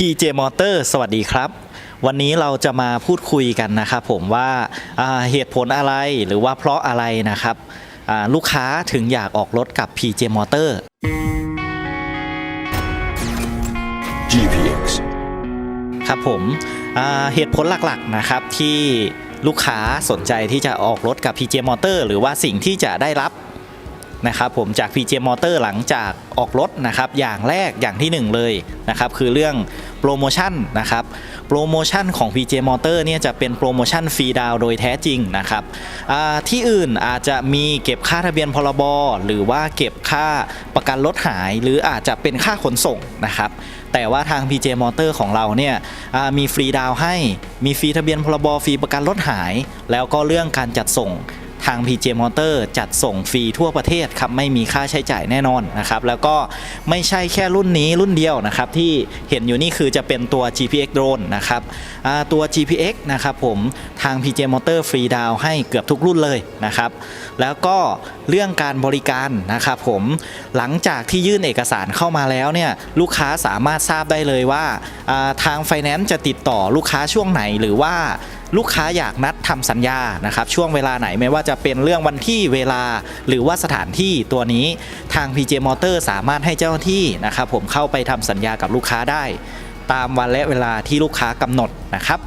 PJ Motor สวัสดีครับ วันนี้เราจะมาพูดคุยกันนะครับผมว่าอ่าเหตุผลอะไรหรือว่าเพราะอะไรนะครับอ่าลูกค้าถึงอยากออกรถกับ PJ Motor GPX ครับผมอ่าเหตุผลหลักๆนะครับที่ลูกค้าสนใจที่จะออกรถกับ PJ Motor หรือว่าสิ่งที่จะได้รับนะครับผมจาก PJ Motor หลังจากออกรถนะครับอย่างแรกอย่างที่หนึ่งเลยนะครับคือเรื่อง โปรโมชั่นนะครับโปรโมชั่นของ PJ Motor เนี่ยจะเป็นโปรโมชั่นฟรีดาวโดยแท้จริงนะครับที่อื่นอาจจะมีเก็บค่าทะเบียนพรบหรือว่าเก็บค่าประกันรถหาย หรืออาจจะเป็นค่าขนส่งนะครับแต่ว่าทาง PJ Motor ของเราเนี่ยมีฟรีดาวให้มีฟรีทะเบียนพรบฟรีประกันรถหาย แล้วก็เรื่องการจัดส่ง ทาง PJ Motor จัดส่งฟรีทั่วประเทศครับไม่มีค่าใช้จ่ายแน่นอนนะครับแล้วก็ไม่ใช่แค่รุ่นนี้รุ่นเดียวนะครับที่เห็นอยู่นี่คือจะเป็นตัว GPX Drone นะครับตัว GPX นะครับผมทาง PJ Motor ฟรีดาวให้เกือบทุกรุ่นเลยนะครับแล้วก็เรื่องการบริการนะครับผมหลังจากที่ยื่นเอกสารเข้ามาแล้วเนี่ยลูกค้าสามารถทราบได้เลยว่าอ่าทางไฟแนนซ์จะติดต่อลูกค้าช่วงไหนหรือว่า ลูกค้าอยากนัดทำสัญญานะครับช่วงเวลาไหนไม่ว่าจะเป็นเรื่องวันที่เวลาหรือว่าสถานที่ตัวนี้ทาง PJ Motor สามารถให้เจ้าหน้าที่นะครับผมเข้าไปทำสัญญากับลูกค้าได้ ตามวันและเวลาที่ลูกค้ากำหนดนะครับ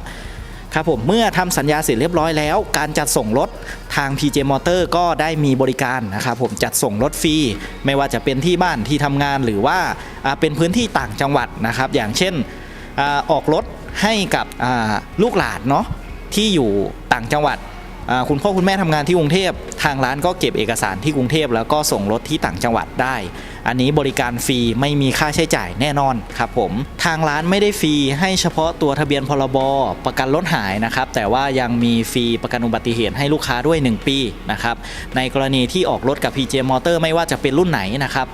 ครับผมเมื่อทำสัญญาเสร็จเรียบร้อยแล้ว การจัดส่งรถทาง PJ Motor ก็ได้มีบริการนะครับผมจัดส่งรถฟรีไม่ว่าจะเป็นที่บ้านที่ทำงานหรือว่าเป็นพื้นที่ต่างจังหวัดนะครับ อย่างเช่นออกรถให้กับลูกหลานเนาะ ที่อยู่ต่างจังหวัดคุณพ่อคุณแม่ทำงานที่กรุงเทพทางร้านก็เก็บเอกสารที่กรุงเทพแล้วก็ส่งรถที่ต่างจังหวัดได้ อันนี้บริการฟรีไม่มีค่าใช้จ่ายแน่นอนครับผม ทางร้านไม่ได้ฟรีให้เฉพาะตัวทะเบียนพรบประกันรถหายนะครับ แต่ว่ายังมีฟรีประกันอุบัติเหตุให้ลูกค้าด้วย 1 ปีนะครับ ในกรณีที่ออกรถกับ PJ Motor ไม่ว่าจะเป็นรุ่นไหนนะครับ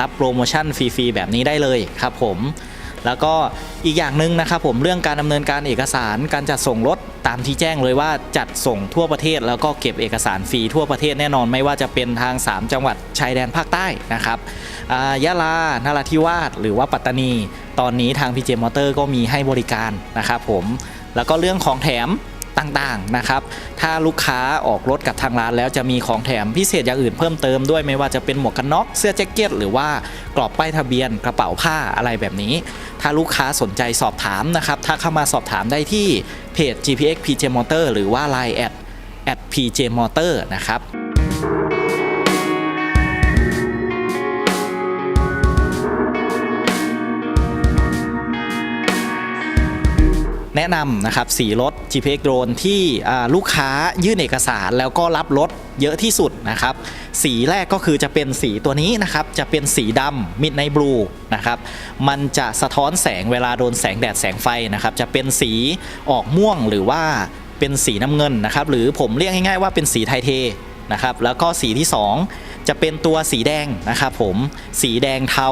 รับโปรโมชั่นฟรีๆแบบนี้ได้เลยครับผม แล้วก็อีกอย่างหนึ่งนะครับผมเรื่องการดำเนินการเอกสารการจัดส่งรถ ตามที่แจ้งเลยว่าจัดส่งทั่วประเทศ แล้วก็เก็บเอกสารฟรีทั่วประเทศแน่นอนไม่ว่าจะเป็นทาง 3 จังหวัดชายแดนภาคใต้นะครับยะลา นราธิวาส หรือว่าปัตตานี ตอนนี้ทางพีเจมอเตอร์ก็มีให้บริการนะครับผม แล้วก็เรื่องของแถม ต่างๆนะครับ ถ้าลูกค้าออกรถกับทางร้านแล้วจะมีของแถมพิเศษอย่างอื่นเพิ่มเติมด้วยไม่ว่าจะเป็นหมวกกันน็อกเสื้อแจ็คเก็ต หรือว่ากรอบป้ายทะเบียนกระเป๋าผ้าอะไรแบบนี้ ถ้าลูกค้าสนใจสอบถามนะครับถ้าเข้ามาสอบถามได้ที่เพจ GPX PJ Motor หรือว่า Line at at PJ Motor นะครับ แนะนำนะครับสีรถ GPX Drone ที่ลูกค้ายื่นเอกสารแล้วก็รับรถเยอะที่สุดนะครับ สีแรกก็คือจะเป็นสีตัวนี้นะครับ จะเป็นสีดำ Midnight Blue นะครับ มันจะสะท้อนแสงเวลาโดนแสงแดดแสงไฟนะครับ จะเป็นสีออกม่วงหรือว่าเป็นสีน้ำเงินนะครับ หรือผมเรียกง่ายๆว่าเป็นสีไทเทนะครับ แล้วก็สีที่ 2 จะเป็นตัวสีแดงนะครับผมสีแดงเทา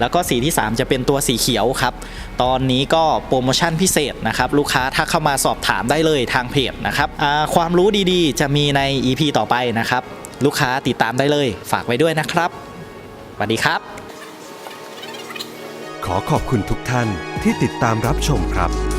แล้วก็สีที่ 3 จะเป็นตัวสีเขียวครับ ตอนนี้ก็โปรโมชั่นพิเศษนะครับ ลูกค้าถ้าเข้ามาสอบถามได้เลยทางเพจนะครับความรู้ดีๆ จะมีใน EP ต่อไปนะครับ ลูกค้าติดตามได้เลย ฝากไว้ด้วยนะครับสวัสดีครับ ขอขอบคุณทุกท่านที่ติดตามรับชมครับ